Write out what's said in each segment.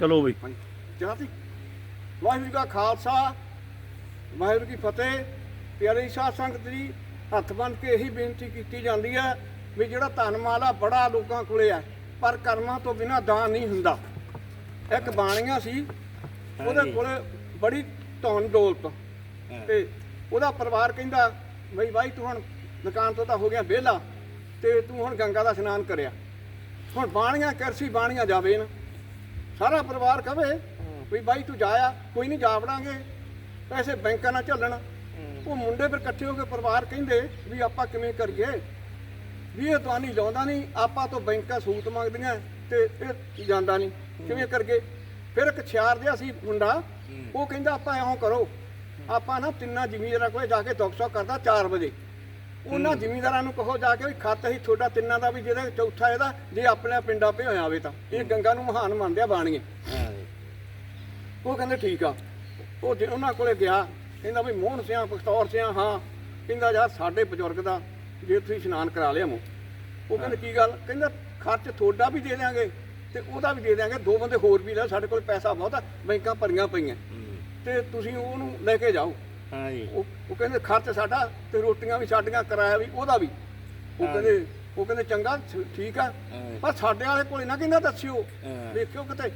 ਚਲੋ ਬਈ। ਜਨਾਬੀ ਵਾਹਿਗੁਰੂ ਕਾ ਖਾਲਸਾ ਵਾਹਿਗੁਰੂ ਕੀ ਫਤਿਹ। ਪਿਆਰੇ ਸਾਧ ਸੰਗਤ ਜੀ ਹੱਥ ਬੰਨ ਕੇ ਇਹੀ ਬੇਨਤੀ ਕੀਤੀ ਜਾਂਦੀ ਹੈ ਵੀ ਜਿਹੜਾ ਧਨ ਮਾਲ ਆ ਬੜਾ ਲੋਕਾਂ ਕੋਲੇ ਆ ਪਰ ਕਰਮਾਂ ਤੋਂ ਬਿਨਾ ਦਾਨ ਨਹੀਂ ਹੁੰਦਾ। ਇੱਕ ਬਾਣੀਆਂ ਸੀ ਉਹਦੇ ਕੋਲੇ ਬੜੀ ਧਨ ਦੌਲਤ ਤੇ ਉਹਦਾ ਪਰਿਵਾਰ ਕਹਿੰਦਾ ਬਈ ਭਾਈ ਤੂੰ ਹੁਣ ਦੁਕਾਨ ਤੋਂ ਤਾਂ ਹੋ ਗਿਆ ਵਿਹਲਾ ਤੇ ਤੂੰ ਹੁਣ ਗੰਗਾ ਦਾ ਇਸ਼ਨਾਨ ਕਰਿਆ। ਹੁਣ ਬਾਣੀਆਂ ਕਰਸੀ ਬਾਣੀਆਂ ਜਾਵੇ ਨਾ। ਸਾਰਾ ਪਰਿਵਾਰ ਕਵੇ ਵੀ ਬਾਈ ਤੂੰ ਜਾਇਆ ਕੋਈ ਨਹੀਂ ਜਾ ਵੜਾਂਗੇ। ਪੈਸੇ ਬੈਂਕਾਂ ਨਾਲ ਚੱਲਣ ਉਹ ਮੁੰਡੇ ਫਿਰ ਇਕੱਠੇ ਹੋ ਕੇ ਪਰਿਵਾਰ ਕਹਿੰਦੇ ਵੀ ਆਪਾਂ ਕਿਵੇਂ ਕਰੀਏ? ਵੀ ਇਹ ਤਾਂ ਨਹੀਂ ਲਾਉਂਦਾ ਨਹੀਂ ਆਪਾਂ ਤੋਂ ਬੈਂਕਾਂ ਸੂਤ ਮੰਗਦੀਆਂ ਤੇ ਇਹ ਜਾਂਦਾ ਨਹੀਂ। ਕਿਵੇਂ ਕਰਗੇ ਫਿਰ ਇੱਕ ਛਿਆਰ ਜਿਹਾ ਸੀ ਮੁੰਡਾ ਉਹ ਕਹਿੰਦਾ ਆਪਾਂ ਐਂ ਕਰੋ ਆਪਾਂ ਨਾ ਤਿੰਨਾਂ ਜ਼ਿਮੀਂਦਾਰਾਂ ਕੋਲੇ ਜਾ ਕੇ ਦੁੱਖ ਸੁੱਖ ਕਰਦਾ 4 ਵਜੇ। ਉਹਨਾਂ ਜ਼ਿਮੀਂਦਾਰਾਂ ਨੂੰ ਕਹੋ ਜਾ ਕੇ ਵੀ ਖੱਤ ਹੀ ਤੁਹਾਡਾ ਤਿੰਨਾਂ ਦਾ ਵੀ ਜਿਹਦੇ ਚੌਥਾ ਇਹਦਾ ਜੇ ਆਪਣੇ ਪਿੰਡਾਂ ਭਿਓ ਆਵੇ ਤਾਂ। ਇਹ ਗੰਗਾ ਨੂੰ ਮਹਾਨ ਮੰਨਦੇ ਆ ਬਾਣੀਏ। ਉਹ ਕਹਿੰਦੇ ਠੀਕ ਆ। ਉਹ ਜੇ ਉਹਨਾਂ ਕੋਲੇ ਗਿਆ ਕਹਿੰਦਾ ਵੀ ਮੋਹਨ ਸਿਆ ਬਖਤੌਰ ਸਿਆ ਹਾਂ। ਕਹਿੰਦਾ ਯਾਰ ਸਾਡੇ ਬਜ਼ੁਰਗ ਦਾ ਜੇ ਤੁਸੀਂ ਇਸ਼ਨਾਨ ਕਰਾ ਲਿਆ ਮੋ ਉਹ ਕਹਿੰਦੇ ਕੀ ਗੱਲ? ਕਹਿੰਦਾ ਖਰਚ ਤੁਹਾਡਾ ਵੀ ਦੇ ਦਿਆਂਗੇ ਤੇ ਉਹਦਾ ਵੀ ਦੇ ਦਿਆਂਗੇ। ਦੋ ਬੰਦੇ ਹੋਰ ਵੀ ਲੈ ਸਾਡੇ ਕੋਲ ਪੈਸਾ ਬਹੁਤ ਆ ਬੈਂਕਾਂ ਭਰੀਆਂ ਪਈਆਂ। ਤੇ ਤੁਸੀਂ ਉਹਨੂੰ ਲੈ ਕੇ ਜਾਓ। ਉਹ ਉਹ ਕਹਿੰਦੇ ਖਰਚ ਸਾਡਾ ਤੇ ਰੋਟੀਆਂ ਵੀ ਸਾਡੀਆਂ ਕਿਰਾਇਆ ਵੀ ਉਹਦਾ ਵੀ। ਉਹ ਕਹਿੰਦੇ ਉਹ ਕਹਿੰਦੇ ਚੰਗਾ ਠੀਕ ਆ। ਪਰ ਸਾਡੇ ਵਾਲੇ ਕੋਲੇ ਨਾ ਕਹਿੰਦਾ ਦੱਸਿਓ? ਹਾਂ। ਵੇਖਿਓ ਕਿਤੇ।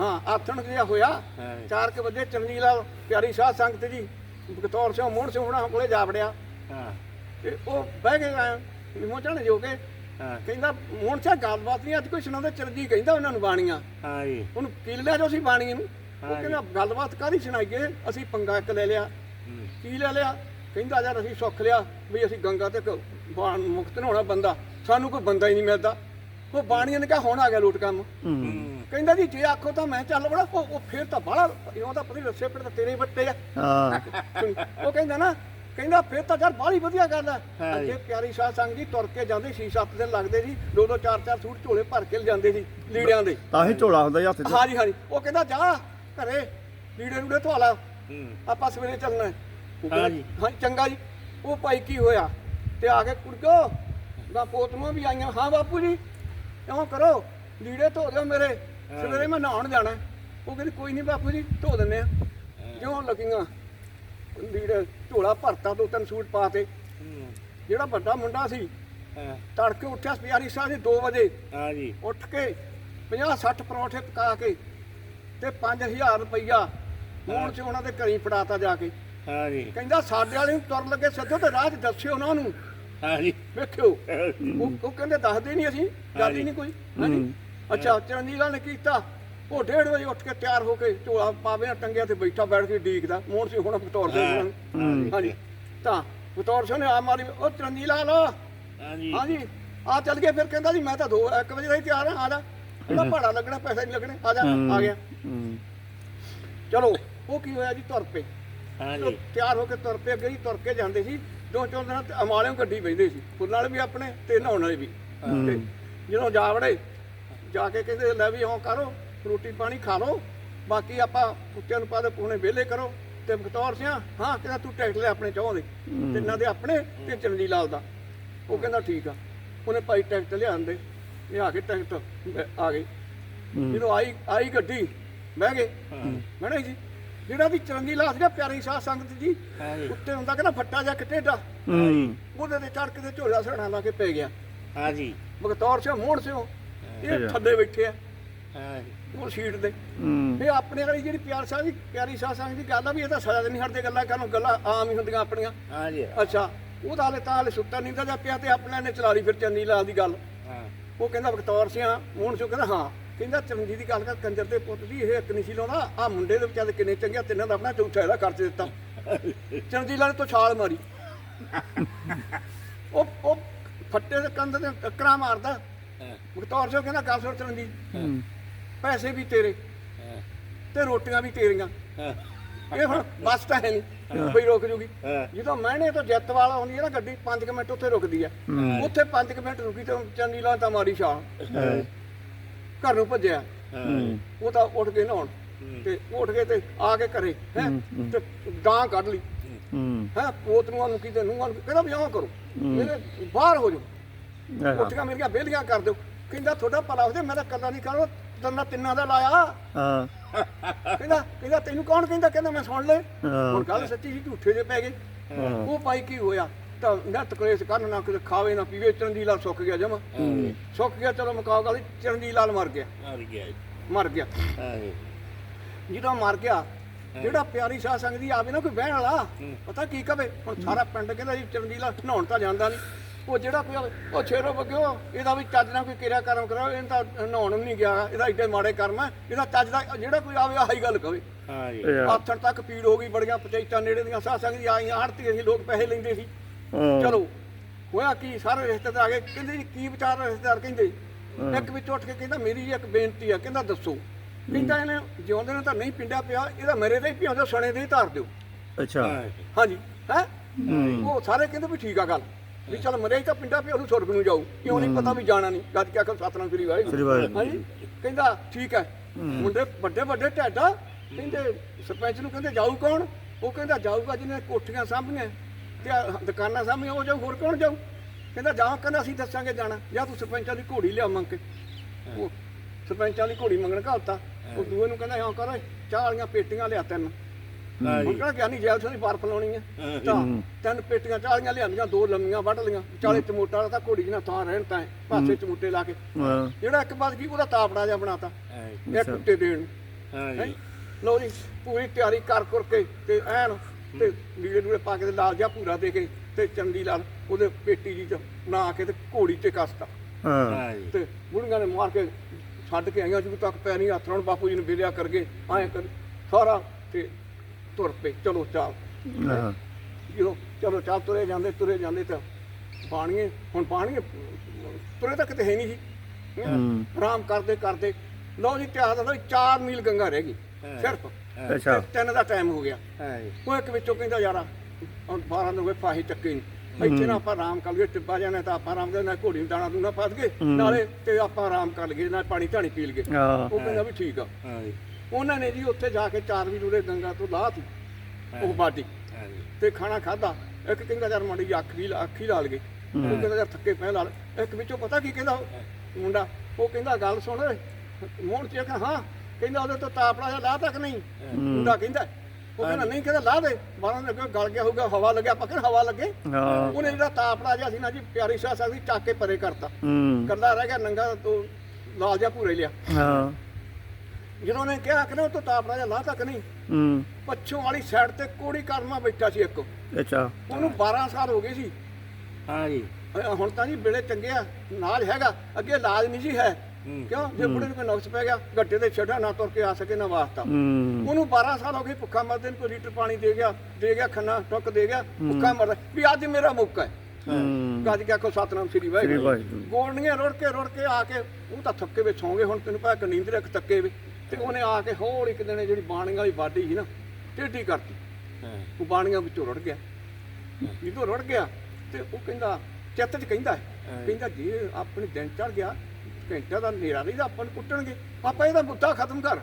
ਹਾਂ ਆਥਣ ਜਿਹਾ ਹੋਇਆ। ਹਾਂ। 4 ਵਜੇ ਚੰਗੀ ਲਾਲ ਪਿਆਰੀ ਸਾਧ ਸੰਗਤ ਜੀ ਬਤੌਰ ਸਿੰਘ ਮੋਹਨ ਸਿੰਘ ਹੁਣਾਂ ਕੋਲੇ ਜਾ ਵੜਿਆ। ਹਾਂ। ਤੇ ਉਹ ਬਹਿ ਕੇ ਆਇਆ ਨਿਮੋ ਚੜ੍ਹਨ ਜੋ ਕੇ ਕਹਿੰਦਾ ਮੋਹਨ ਸਿੰਘ ਗੱਲਬਾਤ ਨਹੀਂ ਅੱਜ ਕੋਈ ਸੁਣਾਉਂਦਾ ਚਰਜੀ ਕਹਿੰਦਾ ਉਹਨਾਂ ਨੂੰ ਬਾਣੀਆਂ। ਹਾਂ ਜੀ। ਉਹਨੂੰ ਕੀ ਲਿਆ ਜੋ ਸੀ ਬਾਣੀ ਨੂੰ। ਉਹ। ਕਹਿੰਦਾ ਗੱਲਬਾਤ ਕਾਹਦੀ ਸੁਣਾਈਏ? ਅਸੀਂ ਪੰਗਾ ਇੱਕ ਲੈ ਲਿਆ। ਕੀ ਲੈ ਲਿਆ? ਕਹਿੰਦਾ ਯਾਰ ਅਸੀਂ ਸੁੱਖ ਲਿਆ ਵੀ ਅਸੀਂ ਗੰਗਾ ਤੇ ਕ- ਬਾਣ ਮੁਕਤ ਹੋਣਾ ਬੰਦਾ। ਸਾਨੂੰ ਕੋਈ ਬੰਦਾ ਹੀ ਨਹੀਂ ਮਿਲਦਾ। ਉਹ ਬਾਣੀਆਂ ਨੇ ਕਿਹਾ ਹੁਣ ਆ ਗਿਆ ਲੋਟ ਕੰਮ। ਕਹਿੰਦਾ ਜੀ ਜੇ ਆਖੋ ਤਾਂ ਮੈਂ ਚੱਲ ਵੜਾ ਉਹ ਫੇਰ ਤਾਂ ਬਾਹਲਾ ਇਉਂ ਤਾਂ ਪਤਾ ਰੱਸੇ ਪਿੰਡ ਤਾਂ ਤੇਰੇ ਵੱਟੇ ਆ। ਉਹ ਕਹਿੰਦਾ ਨਾ ਕਹਿੰਦਾ ਫੇਰ ਤਾਂ ਯਾਰ ਬਾਹਲੀ ਵਧੀਆ ਗੱਲ ਆ। ਅੱਗੇ ਪਿਆਰੀ ਸਾਧ ਸੰਗ ਜੀ ਤੁਰ ਕੇ ਜਾਂਦੇ ਸੀ ਸੱਤ ਦਿਨ ਲੱਗਦੇ ਸੀ। ਦੋ ਦੋ ਚਾਰ ਚਾਰ ਸੂਟ ਝੋਲੇ ਭਰ ਕੇ ਲਿਜਾਂਦੇ ਸੀ ਲੀੜਿਆਂ ਦੇ। ਤਾਂ ਹੀ ਝੋਲਾ ਹੁੰਦਾ ਹੱਥ 'ਚ। ਹਾਂਜੀ ਹਾਂਜੀ। ਉਹ ਕਹਿੰਦਾ ਜਾ ਘਰੇ ਲੀੜੇ ਲੂੜੇ ਧਵਾ ਲਾ। ਹੂੰ। ਆਪਾਂ ਸਵੇਰੇ ਚੱਲਣਾ ਹੈ। ਉਹ ਹਾਂ ਕਹਿੰਦਾ, ਜੀ। ਹਾਂ ਚੰਗਾ ਜੀ। ਉਹ ਭਾਈ ਕੀ ਹੋਇਆ? ਤੇ ਆ ਕੇ ਕੁੜਕੋ ਦਾ ਪੋਤਮਾ ਵੀ ਆਈਆਂ। ਹਾਂ ਬਾਪੂ ਜੀ ਇਉਂ ਕਰੋ ਲੀੜੇ ਧੋ ਦਿਓ ਮੇਰੇ। ਸਵੇਰੇ ਮੈਂ ਨਹਾਉਣ ਜਾਣਾ ਹੈ। ਉਹ ਕਹਿੰਦੀ ਕੋਈ ਨਹੀਂ ਬਾਪੂ ਜੀ ਧੋ ਦਿੰਨੇ ਆ ਜਿਉਂ ਲੱਗੀਆਂ। ਲੀੜੇ ਝੋਲਾ ਭਰਤਾ ਦੋ ਤਿੰਨ ਸੂਟ ਪਾ ਤੇ। ਹੂੰ। ਜਿਹੜਾ ਵੱਡਾ ਮੁੰਡਾ ਸੀ ਹਾਂ। ਤੜਕੇ ਉੱਠਿਆ ਪਿਆਰੀ ਸਾਹਿਬ ਜੀ 2 ਵਜੇ। ਹਾਂ ਜੀ। ਉੱਠ ਕੇ 50 60 ਪਰੌਂਠੇ ਪਕਾ ਕੇ ਤੇ 5000 ਰੁਪਈਆ ਮੂਹਣ ਚ ਉਹਨਾਂ ਦੇ ਘਰੀ ਫੜਾਤਾ ਜਾ ਕੇ। ਹਾਂ ਜੀ ਕਹਿੰਦਾ ਸਾਡੇ ਵਾਲੇ ਨੂੰ ਤੁਰ ਲੱਗੇ ਸੱਜੋ ਤੇ ਰਾਹ 'ਚ ਦੱਸਿਓ ਉਹਨਾਂ ਨੂੰ। ਹਾਂ ਜੀ ਵੇਖਿਓ ਉਹ ਉਹ ਕਹਿੰਦੇ ਦੱਸਦੇ ਨਹੀਂ ਅਸੀਂ ਹੀ ਨਹੀਂ ਕੋਈ। ਹਾਂਜੀ। ਅੱਛਾ ਚਰਨਜੀਤ ਨੇ ਕੀਤਾ। ਉਹ 1:30 ਵਜੇ ਉੱਠ ਕੇ ਤਿਆਰ ਹੋ ਕੇ ਝੋਲਾ ਪਾਵੇ ਟੰਗਿਆ ਤੇ ਬੈਠਾ ਬੈਠ ਕੇ ਡੀਕਦਾ। ਮੋਹਨ ਸਿੰਘ ਹੁਣ ਬਤੌਰ ਦੇ ਉਹਨਾਂ ਨੂੰ। ਹਾਂਜੀ। ਤਾਂ ਬਤੌਰ ਸਿੰਘ ਨੇ ਆ ਮਾਰੀ ਉਹ ਚਰਨਜੀਤ ਲਾਲ ਹਾਂ ਜੀ ਹਾਂਜੀ। ਆ ਚੱਲ ਗਏ ਫਿਰ ਕਹਿੰਦਾ ਜੀ ਮੈਂ ਤਾਂ 2 1 ਵਜੇ ਦਾ ਹੀ ਤਿਆਰ ਹਾਂ ਆ ਜਾ। ਇਹਦਾ ਭਾੜਾ ਲੱਗਣਾ ਪੈਸੇ ਨਹੀਂ ਲੱਗਣੇ। ਆ ਜਾ ਆ ਗਿਆ। ਚਲੋ ਉਹ ਕੀ ਹੋਇਆ ਜੀ? ਤੁਰ ਪਏ। ਹਾਂ ਜਦੋਂ ਜੀ ਤਿਆਰ ਹੋ ਕੇ ਤੁਰ ਪਏ। ਅੱਗੇ ਹੀ ਤੁਰ ਕੇ ਜਾਂਦੇ ਸੀ। ਦੋ ਚੌਂ ਦਿਨਾਂ ਤੇ ਅਮਾਲਿਓਂ ਗੱਡੀ ਬੈਠਦੇ ਸੀ। ਫੁੱਲਾਂ ਵਾਲੇ ਵੀ ਆਪਣੇ ਤੇ ਨਹਾਉਣ ਵਾਲੇ ਵੀ। ਤੇ ਜਦੋਂ ਜਾ ਵੜੇ ਜਾ ਕੇ ਕਹਿੰਦੇ ਲੈ ਵੀ ਹਾਂ ਕਰੋ ਰੋਟੀ ਪਾਣੀ ਖਾ ਲਓ। ਬਾਕੀ ਆਪਾਂ ਉੱਚੇ ਨੂੰ ਪਾਦੇ ਪੂਣੇ ਵਿਹਲੇ ਕਰੋ। ਤੇ ਬਤੌਰ ਸਿਆ ਹਾਂ ਕਹਿੰਦਾ ਤੂੰ ਟਿਕਟ ਲੈ ਆਪਣੇ ਚਾਹੋਂ ਦੇ। ਤਿੰਨਾਂ ਦੇ ਆਪਣੇ ਤੇ ਚੰਦੀ ਲਾਲ ਦਾ। ਉਹ ਕਹਿੰਦਾ ਠੀਕ ਆ। ਉਹਨੇ ਭਾਈ ਟਿਕਟ ਲਿਆਂਦੇ ਲਿਆ ਕੇ ਟਿਕਟ ਆ ਗਈ। ਜਦੋਂ ਆਈ ਆਈ ਗੱਡੀ ਬਹਿ ਗਏ ਮੈਨੇ ਜੀ ਜਿਹੜਾ ਵੀ ਚਰੰਗੀ ਲਾਲ ਸੀਗਾ ਪਿਆਰੀ ਸਾਹ ਸੰਗਤ ਜੀ ਉੱਤੇ ਹੁੰਦਾ ਕਹਿੰਦਾ ਫੱਟਾ ਜਾ ਕਿਤੇ ਡਾ ਹੂੰ। ਉਹਦੇ ਤੇ ਚੜ ਕੇ ਤੇ ਝੋਲਾ ਸੜਨਾ ਲਾ ਕੇ ਪੈ ਗਿਆ। ਹਾਂ ਜੀ। ਬਗਤੌਰ ਸਿੰਘ ਮੋਹਣ ਸਿੰਘ ਇਹ ਥੱਲੇ ਬੈਠੇ ਆ। ਹਾਂ ਜੀ। ਉਹ ਸੀਟ ਤੇ। ਹੂੰ। ਇਹ ਆਪਣੇ ਵਾਲੀ ਜਿਹੜੀ ਪਿਆਰ ਸਾਹਿਬ ਦੀ ਪਿਆਰੀ ਸਾਹ ਸੰਗਤ ਦੀ ਗੱਲ ਆ ਵੀ ਇਹ ਤਾਂ ਸਜ਼ਾ ਨਹੀਂ ਹਟਦੇ ਗੱਲਾਂ ਕਰਨ ਗੱਲਾਂ ਆਮ ਹੀ ਹੁੰਦੀਆਂ ਆਪਣੀਆਂ। ਹਾਂ ਜੀ। ਅੱਛਾ ਉਹਦਾ ਹਾਲੇ ਤਾਂ ਹਾਲੇ ਸੁੱਤਾ ਨਹੀਂ ਜਾ ਪਿਆ ਤੇ ਆਪਣੇ ਨੇ ਚਲਾ ਲਈ ਫਿਰ ਚੰਨੀ ਲਾਲ ਦੀ ਗੱਲ। ਉਹ ਕਹਿੰਦਾ ਬਗਤੌਰ ਸਿੰਘ ਮੋਹਨ ਸਿੰਘ ਕਹਿੰਦਾ ਹਾਂ। ਕਹਿੰਦਾ ਚੰਗੀ ਦੀ ਗੱਲ ਕਰ ਕੰਜਰ ਦੇ ਪੁੱਤ ਦੀ ਇਹ ਇੱਕ ਨਹੀਂ ਸੀ ਲਾਉਂਦਾ। ਆ ਮੁੰਡੇ ਦੇ ਵਿਚਾਰੇ ਕਿੰਨੇ ਚੰਗੇ ਤਿੰਨਾਂ ਦਾ ਆਪਣਾ ਚੌਥਾ ਇਹਦਾ ਖਰਚ ਦਿੱਤਾ। ਚੰਗੀ ਲਾਲ ਤੋਂ ਛਾਲ ਮਾਰੀ। ਉਹ ਉਹ ਫੱਟੇ ਦੇ ਕੰਧ ਤੇ ਟੱਕਰਾਂ ਮਾਰਦਾ। ਹਾਂ ਬਗਤੌਰ ਸਿੰਘ ਕਹਿੰਦਾ ਗੱਲ ਸੁਣ ਹੂੰ ਪੈਸੇ ਵੀ ਤੇਰੇ ਤੇ ਰੋਟੀਆਂ ਵੀ ਤੇਰੀਆਂ। ਇਹ ਹੁਣ ਬੱਸ ਤਾਂ ਹੈ ਨਹੀਂ ਬਈ ਰੁਕ ਜੂਗੀ। ਜਦੋਂ ਮਹਿਣੇ ਤੋਂ ਜੱਤ ਵਾਲਾ ਆਉਂਦੀ ਹੈ ਨਾ ਗੱਡੀ 5 ਮਿੰਟ ਉੱਥੇ ਰੁਕਦੀ ਹੈ। ਉੱਥੇ 5 ਮਿੰਟ ਰੁਕੀ ਤੇ ਚੰਨੀ ਲਾਂ ਤਾਂ ਮਾਰੀ ਛਾਲ। ਘਰ ਨੂੰ ਭੱਜਿਆ। ਉਹ ਤਾਂ ਉੱਠ ਕੇ ਨਹਾਉਣ। ਤੇ ਉੱਠ ਕੇ ਤੇ ਆ ਕੇ ਘਰੇ ਹੈ ਤੇ ਡਾਂ ਕੱਢ ਲਈ। ਹੂੰ। ਪੋਤ ਨੂੰ ਨੂੰ ਕਿਤੇ ਨੂੰ ਕਹਿੰਦਾ ਵੀ ਆਹ ਕਰੋ। ਮੇਰੇ ਬਾਹਰ ਹੋ ਜਾਓ। ਆਹਾ। ਉੱਠੀਆਂ ਮੇਰੀਆਂ ਬੇਲੀਆਂ ਕਰ ਦਿਓ। ਕਹਿੰਦਾ ਤੁਹਾਡਾ ਭਲਾ ਹੋ ਮੈਂ ਤਾਂ ਕੱਲਾ ਨਹੀਂ ਕਰੋ ਤੰਨਾ ਤਿੰਨਾਂ ਦਾ ਲਾਇਆ। ਹਾਂ। ਕਹਿੰਦਾ ਕਹਿੰਦਾ ਤੈਨੂੰ ਕੌਣ ਕਹਿੰਦਾ? ਕਹਿੰਦਾ ਮੈਂ ਸੁਣ ਲੈ ਹਾਂ। ਹੁਣ ਗੱਲ ਸੱਚੀ ਸੀ ਝੂਠੇ ਜੇ ਪੈ ਗਏ। ਉਹ ਭਾਈ ਕੀ ਹੋਇਆ? ਤਾਂ ਨੱਤ ਕਲੇਸ਼ ਕਰਨ ਨਾ ਕਿਤੇ ਖਾਵੇ ਨਾ ਪੀਵੇ ਚਰਨਜੀਤ ਲਾਲ ਸੁੱਕ ਗਿਆ ਜਮਾ। ਸੁੱਕ ਗਿਆ ਚਲੋ ਮੁਕਾਓ ਗੱਲ ਚਰਨਜੀਤ ਲਾਲ ਮਰ ਗਿਆ। ਮਰ ਗਿਆ ਮਰ ਗਿਆ। ਹਾਂ ਜੀ। ਜਦੋਂ ਮਰ ਗਿਆ ਜਿਹੜਾ ਪਿਆਰੀ ਸਾਧ ਸੰਗਤ ਦੀ ਆਵੇ ਨਾ ਕੋਈ ਬਹਿਣ ਵਾਲਾ ਪਤਾ ਕੀ ਕਵੇ? ਹੁਣ ਸਾਰਾ ਪਿੰਡ ਕਹਿੰਦਾ ਜੀ ਚਰਨਜੀਤ ਲਾਲ ਨਹਾਉਣ ਤਾਂ ਜਾਂਦਾ ਨਹੀਂ ਉਹ ਜਿਹੜਾ ਕੋਈ ਉਹ ਛੇਰੋ ਬਗਿਓ ਇਹਦਾ ਵੀ ਚੱਜ ਨਾਲ ਕੋਈ ਕਿਰਿਆ ਕਰਮ ਕਰਾਓ ਇਹ ਤਾਂ ਨਹਾਉਣ ਨਹੀਂ ਗਿਆ ਇਹਦਾ ਏਡੇ ਮਾੜੇ ਕਰਮ ਹੈ ਇਹਦਾ ਚੱਜ ਦਾ ਜਿਹੜਾ ਕੋਈ ਆਵੇ ਆਹੀ ਗੱਲ ਕਵੇ। ਹਾਂ ਜੀ। ਆਥਣ ਤੱਕ ਪੀੜ ਹੋ ਗਈ ਬੜੀਆਂ ਪੰਚਾਇਤਾਂ ਨੇੜੇ ਦੀਆਂ ਸਾਧ ਸੰਗਤ ਦੀ ਆਈਆਂ ਆੜਤੀ ਸੀ ਲੋਕ ਪੈਸੇ ਲੈਂਦੇ ਸੀ। ਚਲੋ ਹੋਇਆ ਕੀ ਸਾਰੇ ਰਿਸ਼ਤੇਦਾਰ ਆ ਗਏ ਕਹਿੰਦੇ ਜੀ ਕੀ ਵਿਚਾਰ ਰਿਸ਼ਤੇਦਾਰ ਕਹਿੰਦੇ? ਇੱਕ ਵਿੱਚ ਉੱਠ ਕੇ ਕਹਿੰਦਾ ਮੇਰੀ ਇੱਕ ਬੇਨਤੀ ਆ ਕਹਿੰਦਾ ਦੱਸੋ। ਕਹਿੰਦਾ ਇਹਨੇ ਜਿਉਂਦੇ ਨੇ ਤਾਂ ਨਹੀਂ ਪਿੰਡਿਆ ਪਿਆ ਇਹਦਾ ਮੇਰੇ ਤੇ ਹੀ ਪਿਆਉਂਦੇ ਸਣੇ ਦੇ ਹੀ ਧਾਰ ਦਿਓ। ਅੱਛਾ। ਹਾਂਜੀ ਹੈ। ਉਹ ਸਾਰੇ ਕਹਿੰਦੇ ਵੀ ਠੀਕ ਆ ਗੱਲ। ਵੀ ਚਲ ਮਰੇ ਤਾਂ ਪਿੰਡਾਂ ਪਿਆ ਉਹਨੂੰ ਸੁਰਗ ਨੂੰ ਜਾਊ। ਕਿਉਂ ਨਹੀਂ ਪਤਾ ਵੀ ਜਾਣਾ ਨਹੀਂ? ਗੱਜ ਕੇ ਆਖੋ ਸਤਨਾਮ ਸ੍ਰੀ ਵਾਹਿਗੁਰੂ। ਹਾਂਜੀ? ਕਹਿੰਦਾ ਠੀਕ ਹੈ। ਮੁੰਡੇ ਵੱਡੇ ਵੱਡੇ ਢੈਡਾ। ਕਹਿੰਦੇ ਸਰਪੰਚ ਨੂੰ ਕਹਿੰਦੇ ਜਾਊ ਕੌਣ? ਉਹ ਕਹਿੰਦਾ ਜਾਊਗਾ ਜਿਹਨੇ ਕੋਠੀਆਂ ਸਾਂਭੀਆਂ ਤੇ ਦੁਕਾਨਾਂ ਸਾਂਭੀਆਂ ਉਹ ਜਾਊ ਹੋਰ ਕੌਣ ਜਾਊ? ਕਹਿੰਦਾ ਜਾ ਕਹਿੰਦਾ ਅਸੀਂ ਦੱਸਾਂਗੇ ਜਾਣਾ। ਜਾਂ ਤੂੰ ਸਰਪੰਚਾਂ ਦੀ ਘੋੜੀ ਲਿਆ ਮੰਗ ਕੇ। ਉਹ ਸਰਪੰਚਾਂ ਦੀ ਘੋੜੀ ਮੰਗਣ ਘਾਲਤਾ। ਉਹ ਦੂਏ ਨੂੰ ਕਹਿੰਦਾ ਹਾਂ ਕਰ। ਚਾਹ ਵਾਲੀਆਂ ਪੇਟੀਆਂ ਲਿਆ ਤਿੰਨ। ਹੁਣ ਕਿਹੜਾ ਗਿਆਨੀ ਜੈਲ ਸਿੰਘ ਦੀ ਬਰਫ ਲਾਉਣੀ ਹਾਂ। ਤਾਂ ਤਿੰਨ ਪੇਟੀਆਂ ਚਾਲੀਆਂ ਲਿਆਂਦੀਆਂ ਦੋ ਲੰਮੀਆਂ ਵੱਢ ਲੀਆਂ ਚਾਲੇ ਚਮੋਟਾ ਵਾਲਾ ਤਾਂ ਘੋੜੀ ਨਾਲ ਥਾਂ ਰਹਿਣ ਤਾਂ ਹੈ, ਪਾਸੇ ਚਮੋਟੇ ਲਾ ਕੇ। ਜਿਹੜਾ ਇੱਕ ਬਾਦ ਕੀ ਉਹਦਾ ਤਾਪੜਾ ਜਿਹਾ ਬਣਾਤਾ। ਇੱਕ ਉੱਤੇ ਦੇਣ ਨੂੰ। ਹੈਂ ਜੀ। ਲਓ ਜੀ ਪੂਰੀ ਤਿਆਰੀ ਕਰ ਕਰ ਕੇ ਤੇ ਐਨ ਤੇ ਲੀੜੇ ਨੂੜੇ ਪਾ ਕੇ ਤੇ ਲਾਲ ਜਿਹਾ ਪੂਰਾ ਦੇ ਕੇ ਤੇ ਚੰਦੀ ਲਾਲ ਉਹਦੇ ਪੇਟੀ ਜੀ ਚ ਬਣਾ ਕੇ ਤੇ ਘੋੜੀ ਤੇ ਕੱਸਤਾ। ਹਾਂ। ਤੇ ਬੁੜੀਆਂ ਨੇ ਮਾਰ ਕੇ ਛੱਡ ਕੇ ਆਈਆਂ ਜਦੋਂ ਤੱਕ ਪੈ ਨਹੀਂ ਹੱਥ ਨਾਲ ਬਾਪੂ ਜੀ ਨੂੰ ਬਿਲਿਆ ਕਰਗੇ ਐਂ ਕਰ ਸਾਰਾ ਤੇ ਤੁਰ ਪਏ ਚਲੋ ਚਾਲ। ਹਾਂ। ਜਦੋਂ ਚਲੋ ਚੱਲ ਤੁਰੇ ਜਾਂਦੇ ਤੁਰੇ ਜਾਂਦੇ ਤਾਂ ਪਾਣੀਏ ਹੁਣ ਪਾਣੀਏ ਤੁਰੇ ਤਾਂ ਕਿਤੇ ਹੈ ਨਹੀਂ ਸੀ। ਆਰਾਮ ਕਰਦੇ ਕਰਦੇ। ਲਓ ਜੀ ਤਿਆਰ ਦਾ 4 ਮੀਲ ਗੰਗਾ ਰਹਿ ਗਈ ਸਿਰਫ। ਅੱਛਾ। ਤਿੰਨ ਦਾ ਟਾਈਮ ਹੋ ਗਿਆ। ਉਹ ਇੱਕ ਵਿੱਚੋਂ ਕਹਿੰਦਾ ਯਾਰਾ ਹੁਣ 12 ਨੂੰ ਵੇ ਫਾਹੀ ਚੱਕੇ ਨਹੀਂ ਇੱਥੇ ਨਾ ਆਪਾਂ ਆਰਾਮ ਕਰ ਲਈਏ ਟਿੱਬਾ ਜਾਣਾ ਤਾਂ ਆਪਾਂ ਆਰਾਮ ਨਾ ਘੋੜੀ ਨੂੰ ਦਾਣਾ ਦੂਣਾ ਪਾ ਦਈਏ ਨਾਲੇ ਤੇ ਆਪਾਂ ਆਰਾਮ ਕਰ ਲਈਏ ਨਾਲ ਪਾਣੀ ਧਾਣੀ ਪੀ ਲਈਏ। ਉਹ ਕਹਿੰਦਾ ਵੀ ਠੀਕ ਆ। ਹਾਂ ਜੀ। ਉਹਨਾਂ ਨੇ ਜੀ ਉੱਥੇ ਜਾ ਕੇ ਚਾਰ ਵੀ ਜੁੜੇ ਗੰਗਾ ਤੋਂ ਲਾਹਤੀ ਉਹ ਬਾਡੀ। ਜੀ। ਤੇ ਖਾਣਾ ਖਾਦਾ ਇੱਕ ਕਹਿੰਦਾ ਯਾਰ ਮਾੜੀ ਅੱਖ ਵੀ ਅੱਖ ਹੀ ਲਾ ਲਗੇ ਉਹ ਕਹਿੰਦਾ ਯਾਰ ਥੱਕੇ ਪੈ ਲਾ ਲਏ। ਇੱਕ ਵਿੱਚੋਂ ਪਤਾ ਕੀ ਕਹਿੰਦਾ ਮੁੰਡਾ ਉਹ ਕਹਿੰਦਾ ਗੱਲ ਸੁਣ ਮੋਹਨ ਚ ਹਾਂ। ਕਹਿੰਦਾ ਉਹਦੇ ਤੋਂ ਤਾਪੜਾ ਜਿਹਾ ਲਾ ਤੱਕ ਨਹੀਂ। ਮੁੰਡਾ ਕਹਿੰਦਾ ਉਹ ਕਹਿੰਦਾ ਨਹੀਂ ਕਹਿੰਦਾ ਲਾ ਦੇ। ਬਾਹਰ ਲੱਗੇ ਗਲ ਗਿਆ ਹੋਊਗਾ ਹਵਾ ਲੱਗਿਆ ਪੱਕਰ ਹਵਾ ਲੱਗੇ? ਉਹਨੇ ਜਿਹੜਾ ਤਾਪੜਾ ਜਿਹਾ ਸੀ ਨਾ ਜੀ ਪਿਆਰੀ ਸ਼ਾਹ ਸਾਹਿਬ ਦੀ ਚੱਕ ਕੇ ਪਰੇ ਕਰਤਾ। ਕੱਲਾ ਰਹਿ ਗਿਆ ਨੰਗਾ ਤੋਂ ਲਾਲ ਜਿਹਾ ਭੂਰੇ ਲਿਆ। ਹਾਂ। ਜਦੋਂ ਉਹਨੇ ਕਿਹਾ ਕਿ ਨਾ ਉਹ ਤੋਂ ਤਾਪੜਾ ਜਿਹਾ ਲਾ ਤੱਕ ਨਹੀਂ ਹੂੰ। ਪੱਛੋਂ ਵਾਲੀ ਸਾਈਡ ਤੇ ਕੋੜੀ ਕਰਮਾ ਬੈਠਾ ਸੀ ਇੱਕ। ਅੱਛਾ। ਉਹਨੂੰ 12 ਸਾਲ ਹੋ ਗਏ ਸੀ। ਹਾਂ ਜੀ। ਹੁਣ ਤਾਂ ਜੀ ਬੇੜੇ ਚੰਗੇ ਆ ਨਾਲ ਹੈਗਾ ਅੱਗੇ ਨਹੀਂ ਜੀ ਹੈ। ਕਿਉਂ? ਜੇ ਬੁੜੇ ਨੂੰ ਕੋਈ ਨੁਕਸ ਪੈ ਗਿਆ ਗੱਡੇ ਤੇ ਛੱਡਾ ਨਾ ਤੁਰ ਕੇ ਆ ਸਕੇ ਨਾ ਵਾਸਤਾ। ਹੂੰ। ਉਹਨੂੰ 12 ਸਾਲ ਹੋ ਗਏ ਭੁੱਖਾ ਮਰਦੇ ਨੂੰ ਕੋਈ ਲੀਟਰ ਪਾਣੀ ਦੇ ਗਿਆ ਦੇ ਗਿਆ ਖੰਨਾ ਟੁੱਕ ਦੇ ਗਿਆ ਭੁੱਖਾ ਮਰਦਾ। ਵੀ ਅੱਜ ਮੇਰਾ ਮੌਕਾ ਹੈ। ਹੂੰ। ਗਿਆ ਕੋ ਸਤਨਾਮ ਸ੍ਰੀ ਸ੍ਰੀ ਵਾਹਿਗੁਰੂ। ਵਾਹਿਗੁਰੂ। ਗੋਲਣੀਆਂ ਰੁੜ ਕੇ ਰੁੜ ਕੇ ਆ ਕੇ ਉਹ ਤਾਂ ਥੱਕੇ ਵਿੱਚ ਸੌਂ ਗਏ ਹੁਣ ਤੈਨੂੰ ਪਤਾ ਕਿ ਨੀਂਦ ਰੱਖ ਤੱਕੇ ਵੇ। ਤੇ ਉਹਨੇ ਆ ਕੇ ਹੌਲੀ ਇੱਕ ਦਿਨ ਜਿਹੜੀ ਬਾਣੀਆਂ ਵਾਲੀ ਬਾਡੀ ਸੀ ਨਾ ਟੇਢੀ ਕਰਤੀ। ਹਾਂ। ਉਹ ਬਾਣੀਆਂ ਵਿੱਚੋਂ ਰੁੜ ਗਿਆ। ਜਦੋਂ ਰੁੜ ਗਿਆ ਤੇ ਉਹ ਕਹਿੰਦਾ ਚਿੱਤ 'ਚ ਕਹਿੰਦਾ ਕਹਿੰਦਾ ਜੇ ਆਪਣੇ ਦਿਨ ਚੜ ਗਿਆ ਘੰਟਾ ਦਾ ਨੇਰਾ ਨਹੀਂ ਤਾਂ ਆਪਾਂ ਨੂੰ ਕੁੱਟਣਗੇ। ਆਪਾਂ ਇਹਦਾ ਮੁੱਦਾ ਖਤਮ ਕਰ।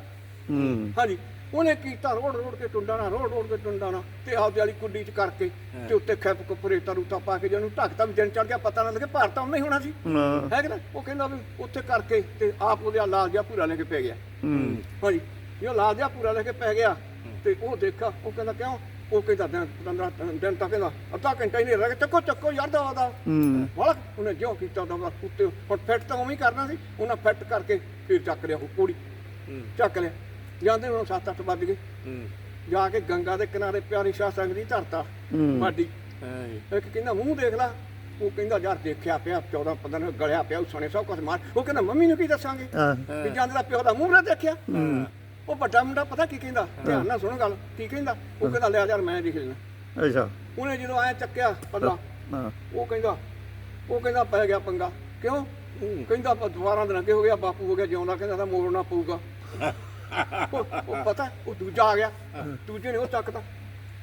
ਹੂੰ। ਹਾਂਜੀ। ਉਹਨੇ ਕੀਤਾ ਰੋੜ ਰੋੜ ਕੇ ਟੁੰਡਾ ਨਾ ਰੋੜ ਰੋੜ ਕੇ ਟੁੰਡਾ ਨਾ ਤੇ ਆਪਦੀ ਵਾਲੀ ਕੁੱਡੀ 'ਚ ਕਰਕੇ ਤੇ ਉੱਤੇ ਖੈਪ ਕੁਪਰੇ ਤਰੂਤਾ ਪਾ ਕੇ ਜਿਹਨੂੰ ਢੱਕਤਾ ਵੀ ਦਿਨ ਚੜ ਗਿਆ ਪਤਾ ਨਾ ਲੱਗੇ ਭਾਰ ਤਾਂ ਉਹਨੇ ਹੀ ਹੋਣਾ ਸੀ। ਹਾਂ ਕਿ ਨਾ? ਉਹ ਕਹਿੰਦਾ ਵੀ ਉੱਥੇ ਕਰਕੇ ਤੇ ਆਪ ਉਹਦੇ ਲਾਲ ਜਿਹਾ ਪੂਰਾ ਲੈ ਕੇ ਪੈ ਗਿਆ। ਹਾਂਜੀ ਇਹ ਲਾਲ ਜਿਹਾ ਪੂਰਾ ਲੈ ਕੇ ਪੈ ਗਿਆ ਤੇ ਉਹ ਦੇਖਾ ਉਹ ਕਹਿੰਦਾ ਕਿਉਂ? ਉਹ ਕਹਿੰਦਾ ਦਿਨ 15 ਦਿਨ ਤੱਕ ਕਹਿੰਦਾ ਅੱਧਾ ਘੰਟਾ ਹੀ ਨਹੀਂ ਰਹਿ ਗਿਆ। ਚੱਕੋ ਚੱਕੋ ਯਾਰ ਦਾ। ਹੂੰ। ਵਾਲਾ ਉਹਨੇ ਜਿਉਂ ਕੀਤਾ ਦਾ ਉੱਤੇ ਹੁਣ ਫਿੱਟ ਤਾਂ ਉਵੇਂ ਹੀ ਕਰਨਾ ਸੀ। ਉਹਨਾਂ ਫਿੱਟ ਕਰਕੇ ਫਿਰ ਚੱਕ ਲਿਆ ਉਹ ਕੋੜੀ ਚੱਕ ਲਿਆ। ਜਾਂਦੇ ਹੁਣ 7-8 ਵੱਜ ਗਏ। ਹੂੰ। ਜਾ ਕੇ ਗੰਗਾ ਦੇ ਕਿਨਾਰੇ ਪਿਆਰੀ ਸ਼ਾਹ ਸੰਗ ਦੀ ਧਰਤਾ ਹੂੰ। ਬਾਡੀ ਹਾਂ। ਜੀ ਇੱਕ ਕਹਿੰਦਾ ਮੂੰਹ ਦੇਖ ਲਾ। ਉਹ ਕਹਿੰਦਾ ਯਾਰ ਦੇਖਿਆ ਪਿਆ 14 15 ਨੂੰ ਗਲਿਆ ਪਿਆ ਉਸਣੇ ਸਭ ਕੁਝ ਮਾਰ। ਉਹ ਕਹਿੰਦਾ ਮੰਮੀ ਨੂੰ ਕੀ ਦੱਸਾਂਗੇ? ਹਾਂ। ਵੀ ਜਾਂਦੇ ਦਾ ਪਿਓ ਦਾ ਮੂੰਹ ਨਾ ਦੇਖਿਆ। ਉਹ ਵੱਡਾ ਮੁੰਡਾ ਪਤਾ ਕੀ ਕਹਿੰਦਾ? ਧਿਆਨ ਨਾਲ ਸੁਣੋ ਗੱਲ ਕੀ ਕਹਿੰਦਾ? ਉਹ ਕਹਿੰਦਾ ਲਿਆ ਯਾਰ ਮੈਂ ਦੇਖ ਲੈਣਾ ਅੱਛਾ। ਉਹਨੇ ਜਦੋਂ ਆਇਆ ਚੱਕਿਆ ਪੱਲਾ ਹਾਂ। ਉਹ ਕਹਿੰਦਾ ਉਹ ਕਹਿੰਦਾ ਪੈ ਗਿਆ ਪੰਗਾ। ਕਿਉਂ? ਕਹਿੰਦਾ ਆਪਾਂ ਦੁਬਾਰਾ ਦਿਨ ਅੱਗੇ ਹੋ ਗਿਆ ਬਾਪੂ ਹੋ ਗਿਆ ਜਿਉਂਦਾ ਕਹਿੰਦਾ ਤਾਂ ਮੋੜਨਾ ਪਊਗਾ। ਉਹ ਉਹ ਪਤਾ ਉਹ ਦੂਜਾ ਆ ਗਿਆ। ਦੂਜੇ ਨੇ ਉਹ ਚੱਕਦਾ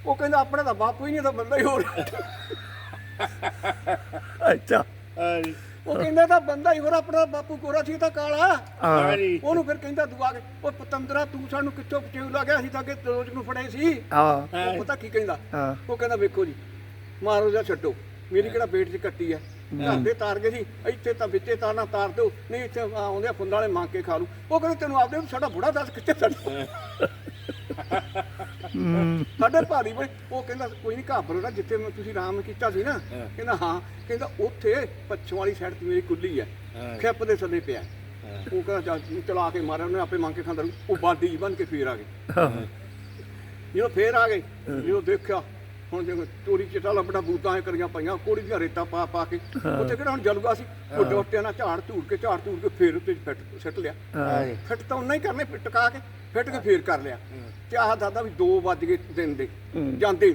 ਉਹ ਕਹਿੰਦਾ ਆਪਣਾ ਤਾਂ ਬਾਪੂ ਹੀ ਨਹੀਂ ਤਾਂ ਬੰਦਾ ਹੀ ਹੋਰ ਅੱਛਾ। ਹਾਂ ਜੀ ਉਹ ਕਹਿੰਦਾ ਤਾਂ ਬੰਦਾ ਹੀ ਹੋਰ ਆਪਣਾ ਬਾਪੂ ਕੋਰਾ ਸੀ ਤਾਂ ਕਾਲਾ ਹਾਂ। ਹਾਂ। ਜੀ ਉਹਨੂੰ ਫਿਰ ਕਹਿੰਦਾ ਦੁਆ ਕੇ ਉਹ ਪਤੰਦਰਾ ਤੂੰ ਸਾਨੂੰ ਕਿੱਥੋਂ ਪਚੇਉ ਲੱਗਿਆ ਅਸੀਂ ਤਾਂ ਅੱਗੇ ਰੋਜ਼ ਨੂੰ ਫੜੇ ਸੀ। ਹਾਂ। ਉਹ ਪਤਾ ਕੀ ਕਹਿੰਦਾ? ਹਾਂ। ਉਹ ਕਹਿੰਦਾ ਵੇਖੋ ਜੀ ਮਾਰੋ ਜਾਂ ਛੱਡੋ। ਮੇਰੀ ਕਿਹੜਾ ਪੇਟ 'ਚ ਕੱਟੀ ਐ ਦੇ ਤਾਰ ਗਏ ਸੀ ਇੱਥੇ ਤਾਂ ਵਿੱਚੇ ਤਾਰਨਾ ਤਾਰ ਦਿਓ ਨਹੀਂ ਇੱਥੇ ਆਉਂਦੇ ਫੁੱਲਾਂ ਵਾਲੇ ਮੰਗ ਕੇ ਖਾ ਲੂ ਉਹ ਕਹਿੰਦੇ ਤੈਨੂੰ ਆਪਦੇ ਨੂੰ ਸਾਡਾ ਬੁੜਾ ਦੱਸ ਕਿੱਥੇ ਸਾਡਾ ਹੂੰ ਸਾਡੇ ਭਾਰੀ ਬਈ ਉਹ ਕਹਿੰਦਾ ਕੋਈ ਨਹੀਂ ਘਾਬਰੋ ਨਾ ਜਿੱਥੇ ਮੈਂ ਤੁਸੀਂ ਆਰਾਮ ਕੀਤਾ ਸੀ ਨਾ। ਕਹਿੰਦਾ ਹਾਂ ਕਹਿੰਦਾ ਉੱਥੇ ਪੱਛਮ ਵਾਲੀ ਸਾਈਡ ਤੇ ਮੇਰੀ ਕੁੱਲੀ ਹੈ। ਖਿੱਪ ਦੇ ਥੱਲੇ ਪਿਆ। ਉਹ ਕਹਿੰਦਾ ਚੱਲ ਚਲਾ ਕੇ ਮਾਰਿਆ ਉਹਨੇ ਆਪੇ ਮੰਗ ਕੇ ਖਾਂਦਾ। ਉਹ ਬਾਡੀ ਬਣ ਕੇ ਫੇਰ ਆ ਗਏ ਜਦੋਂ ਫੇਰ ਆ ਗਏ ਜਦੋਂ ਦੇਖਿਆ ਹੁਣ ਜਿਵੇਂ ਚੋਰੀ ਚਿੱਟਾ ਲੱਭਣਾ ਬੂਤਾਂ ਐ ਕਰੀਆਂ ਪਈਆਂ ਕੋੜੀ ਦੀਆਂ ਰੇਤਾਂ ਪਾ ਪਾ ਕੇ ਉੱਥੇ ਕਿਹੜਾ ਹੁਣ ਜਲੂਗਾ ਸੀ? ਉਹ ਡੋਟਿਆਂ ਨਾਲ ਝਾੜ ਝੂੜ ਕੇ ਝਾੜ ਝੂੜ ਕੇ ਫੇਰ ਉੱਤੇ ਫਿੱਟ ਸਿੱਟ ਲਿਆ। ਜੀ ਫਿੱਟ ਤਾਂ ਉਹਨਾਂ ਹੀ ਕਰਨੇ ਫਿੱਟ ਟਕਾ ਕੇ ਫਿੱਟ ਕੇ ਫੇਰ ਕਰ ਲਿਆ। ਤੇ ਆਹ ਦਾਦਾ ਵੀ 2 ਵੱਜ ਗਏ ਦਿਨ ਦੇ ਜਾਂਦੇ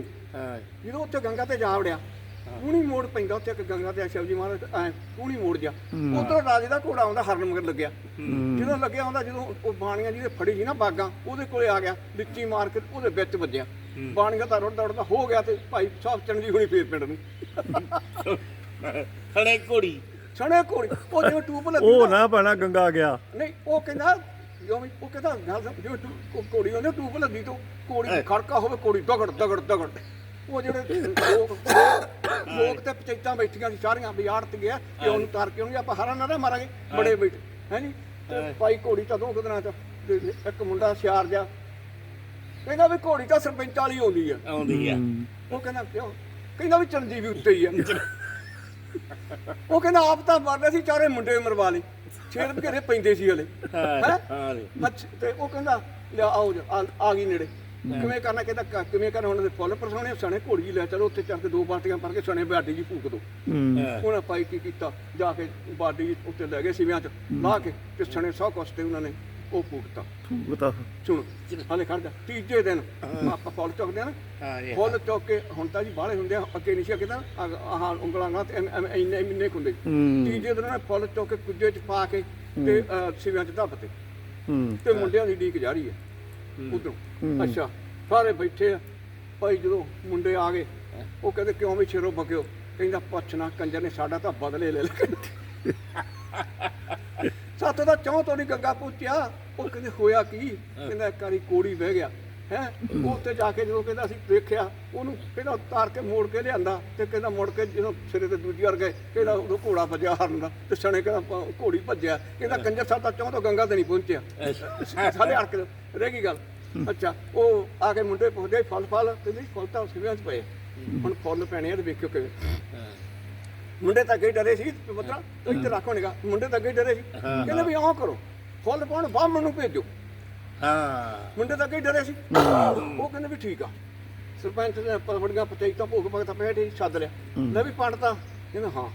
ਜਦੋਂ ਉੱਥੇ ਗੰਗਾ ਤੇ ਜਾ ਵੜਿਆ ਕੂਣੀ ਮੋੜ ਪੈਂਦਾ ਉੱਥੇ ਇੱਕ ਗੰਗਾ ਤੇ ਸ਼ਿਵਜੀ ਮਹਾਰਾਜ ਐ ਕੂਣੀ ਮੋੜ ਗਿਆ ਉਧਰੋਂ ਰਾਜੇ ਦਾ ਘੋੜਾ ਆਉਂਦਾ ਹਰਨ ਮਗਰ ਲੱਗਿਆ। ਜਦੋਂ ਲੱਗਿਆ ਆਉਂਦਾ ਜਦੋਂ ਉਹ ਬਾਣੀਆਂ ਜਿਹਦੇ ਫੜੀ ਸੀ ਨਾ ਬਾਗਾਂ ਉਹਦੇ ਕੋਲੇ ਆ ਗਿਆ ਲਿੱਚੀ ਮਾਰ ਕੇ ਉਹਦੇ ਵਿੱਚ ਵੱਜਿਆ। ਬਾਣੀਆਂ ਤਾਂ ਰੁੜਦਾ ਰੁੜਦਾ ਹੋ ਗਿਆ ਤੇ ਭਾਈ ਸਾਹਿਬ ਚੰਗੀ ਹੁਣੀ ਫੇਰ ਪਿੰਡ ਨੂੰ। ਖੜੇ ਘੋੜੀ। ਸਣੇ ਘੋੜੀ ਉਹ ਜਿਵੇਂ ਟੂਬ ਲੱਗੀ ਉਹ ਨਾ- ਪੈਣਾ ਗੰਗਾ ਗਿਆ। ਨਹੀਂ ਉਹ ਕਹਿੰਦਾ ਜੋ ਵੀ ਉਹ ਕਹਿੰਦਾ ਗੱਲ ਸੁਣ, ਜਿਵੇਂ ਟੂ- ਘੋੜੀ ਉਹਨੇ ਟੂਬ ਲੱਗੀ ਤੋਂ ਘੋੜੀ ਖੜਕਾ ਹੋਵੇ ਘੋੜੀ ਦਗੜ ਦਗੜ ਦਗੜ। ਉਹ ਜਿਹੜੇ ਲੋਕ ਲੋਕ ਤੇ ਪੰਚਾਇਤਾਂ ਬੈਠੀਆਂ ਸੀ ਸਾਰੀਆਂ ਵੀ ਆੜਤ ਗਿਆ ਕਿ ਉਹਨੂੰ ਤਾਰ ਕੇ ਉਹਨੂੰ ਆਪਾਂ ਹਰਾਂ ਨਾ ਮਾਰਾਂਗੇ ਬੜੇ ਬੈਠੇ। ਹੈ ਨਹੀਂ ਤੇ ਭਾਈ ਘੋੜੀ ਤਾਂ ਦੋ ਕੁ ਦਿਨਾਂ ਚ ਤੇ ਇੱਕ ਮੁੰਡਾ ਸਿਆਰ ਜਾ ਕਹਿੰਦਾ ਵੀ ਘੋੜੀ ਤਾਂ ਸਰਪੰਚ ਵਾਲੀ ਆਉਂਦੀ ਆ। ਆਉਂਦੀ ਆ। ਉਹ ਕਹਿੰਦਾ ਕਿਉਂ? ਕਹਿੰਦਾ ਵੀ ਚਰਨਜੀਵ ਉੱਤੇ ਹੀ ਆ। ਉਹ ਕਹਿੰਦਾ ਆਪ ਤਾਂ ਮਰਦਾ ਸੀ ਚਾਰੇ ਮੁੰਡੇ ਮਰਵਾ ਲਏ। ਛੇੜ ਘੇਰੇ ਪੈਂਦੇ ਸੀ ਹਲੇ। ਹਾਂ ਹੈਂ? ਤੇ ਉਹ ਕਹਿੰਦਾ ਲਿਆ ਆਓ ਜੀ, ਆ ਗਈ ਨੇੜੇ। ਕਿਵੇਂ ਕਰਨਾ ਕਹਿੰਦਾ ਕਿਵੇਂ ਕਰਨਾ ਉਹਨਾਂ ਦੇ ਫੁੱਲ ਪਰਸਾਉਣੇ ਸਣੇ ਘੋੜੀ ਲੈ ਚਲੋ ਉੱਥੇ ਚੱਲ ਕੇ ਦੋ ਬਾਲਟੀਆਂ ਭਰ ਕੇ ਸਣੇ ਬਾਡੀ ਜੀ ਫੂਕ ਦੋ। ਉਹਨਾਂ ਪਾਈ ਕੀ ਕੀਤਾ ਜਾ ਕੇ ਬਾਡੀ ਉੱਤੇ ਲੈ ਗਏ ਸਿਵਿਆਂ ਚ ਲਾ ਕੇ ਤੇ ਸਣੇ ਸੌ ਕਸਤੇ ਉਹਨਾਂ ਨੇ ਉਹ ਫੂਕਤਾ ਉਹ ਤਾਂ ਸੁਣ ਹਾਲੇ ਖੜ ਜਾ ਤੀਜੇ ਦਿਨ ਆਪਾਂ ਫੁੱਲ ਚੁੱਕਦੇ ਆ ਨਾ ਫੁੱਲ ਚੁੱਕ ਕੇ ਹੁਣ ਤਾਂ ਜੀ ਬਾਹਲੇ ਹੁੰਦੇ ਆ ਅੱਗੇ ਨਹੀਂ ਸੀ ਅੱਗੇ ਤਾਂ ਆਹ ਉਂਗਲਾਂ ਨਾਲ ਇੰਨੇ ਇੰਨੇ ਹੁੰਦੇ। ਤੀਜੇ ਦਿਨ ਉਹਨੇ ਫੁੱਲ ਚੁੱਕ ਕੇ ਕੁੱਜੇ ਚ ਪਾ ਕੇ ਤੇ ਸਿਵਿਆਂ ਚ ਦੱਬਤੇ ਤੇ। ਮੁੰਡਿਆਂ ਦੀ ਡੀਕ ਜਾਰੀ ਹੈ। ਉਧਰੋਂ। ਅੱਛਾ ਸਾਰੇ ਬੈਠੇ ਆ ਭਾਈ ਜਦੋਂ ਮੁੰਡੇ ਆ ਗਏ ਉਹ ਕਹਿੰਦੇ ਕਿਉਂ ਵੀ ਛੇਰੋ ਬਕਿਓ? ਕਹਿੰਦਾ ਪੁੱਛਣਾ ਕੰਜਰ ਨੇ ਸਾਡਾ ਤਾਂ ਬਦਲੇ ਲੈ ਲਿਆ। ਸਾਤੋਂ ਦਾ ਚੌਂ ਤੋਂ ਨਹੀਂ ਗੰਗਾ ਪੁੱਛਿਆ ਉਹ ਕਹਿੰਦੇ ਹੋਇਆ ਕੀ? ਕਹਿੰਦਾ ਇੱਕ ਵਾਰੀ ਕੋੜੀ ਬਹਿ ਗਿਆ। ਹੈ? ਉਹ ਉੱਤੇ ਜਾ ਕੇ ਜਦੋਂ ਕਹਿੰਦਾ ਅਸੀਂ ਦੇਖਿਆ ਉਹਨੂੰ ਕਹਿੰਦਾ ਉਤਾਰ ਕੇ ਮੋੜ ਕੇ ਲਿਆਂਦਾ ਤੇ ਕਹਿੰਦਾ ਮੁੜ ਕੇ ਜਦੋਂ ਸਿਰੇ ਤੇ ਦੂਜੀ ਵਾਰ ਗਏ ਕਹਿੰਦਾ ਉਦੋਂ ਘੋੜਾ ਭੱਜਿਆ ਹਰਨ ਦਾ ਤੇ ਸਣੇ ਕਹਿੰਦਾ ਘੋੜੀ ਭੱਜਿਆ। ਕਹਿੰਦਾ ਕੰਜਰ ਸਾਹਿਬ ਤਾਂ ਚੌਂ ਤੋਂ ਗੰਗਾ ਤੇ ਨਹੀਂ ਪਹੁੰਚਿਆ। ਸਾਰੇ ਅੜਕ ਰਹਿ ਗਈ ਗੱਲ। ਅੱਛਾ ਉਹ ਆ ਕੇ ਮੁੰਡੇ ਪੁੱਛਦੇ ਫਲ ਫਲ ਨਹੀਂ ਫਲ ਤਾਂ ਸਿਵਿਆਂ 'ਚ ਪਏ ਹੁਣ ਫੁੱਲ ਪੈਣੇ ਆ ਤੇ ਵੇਖਿਓ ਕਿਵੇਂ। ਮੁੰਡੇ ਤਾਂ ਅੱਗੇ ਹੀ ਡਰੇ ਸੀ ਮਤਲਬ ਇੱਥੇ ਰੱਖੋ ਨਿਗਾ ਮੁੰਡੇ ਤਾਂ ਅੱਗੇ ਹੀ ਡਰੇ ਸੀ। ਕਹਿੰਦੇ ਵੀ ਆਹ ਕਰੋ ਫੁੱਲ ਪਾਉਣ ਬਾਹਮਣ ਨੂੰ ਭੇਜੋ। ਹਾਂ। ਮੁੰਡੇ ਤਾਂ ਅੱਗੇ ਹੀ ਡਰੇ ਸੀ। ਉਹ ਕਹਿੰਦੇ ਵੀ ਠੀਕ ਆ। ਸਰਪੰਚ ਨੇ ਪਵੜੀਆਂ ਪੰਚਾਇਤਾਂ ਭੋਗ ਭਗਤਾ ਪੈਠੇ ਸੱਦ ਲਿਆ। ਲੈ ਵੀ ਪੰਡਤਾ। ਕਹਿੰਦਾ ਹਾਂ।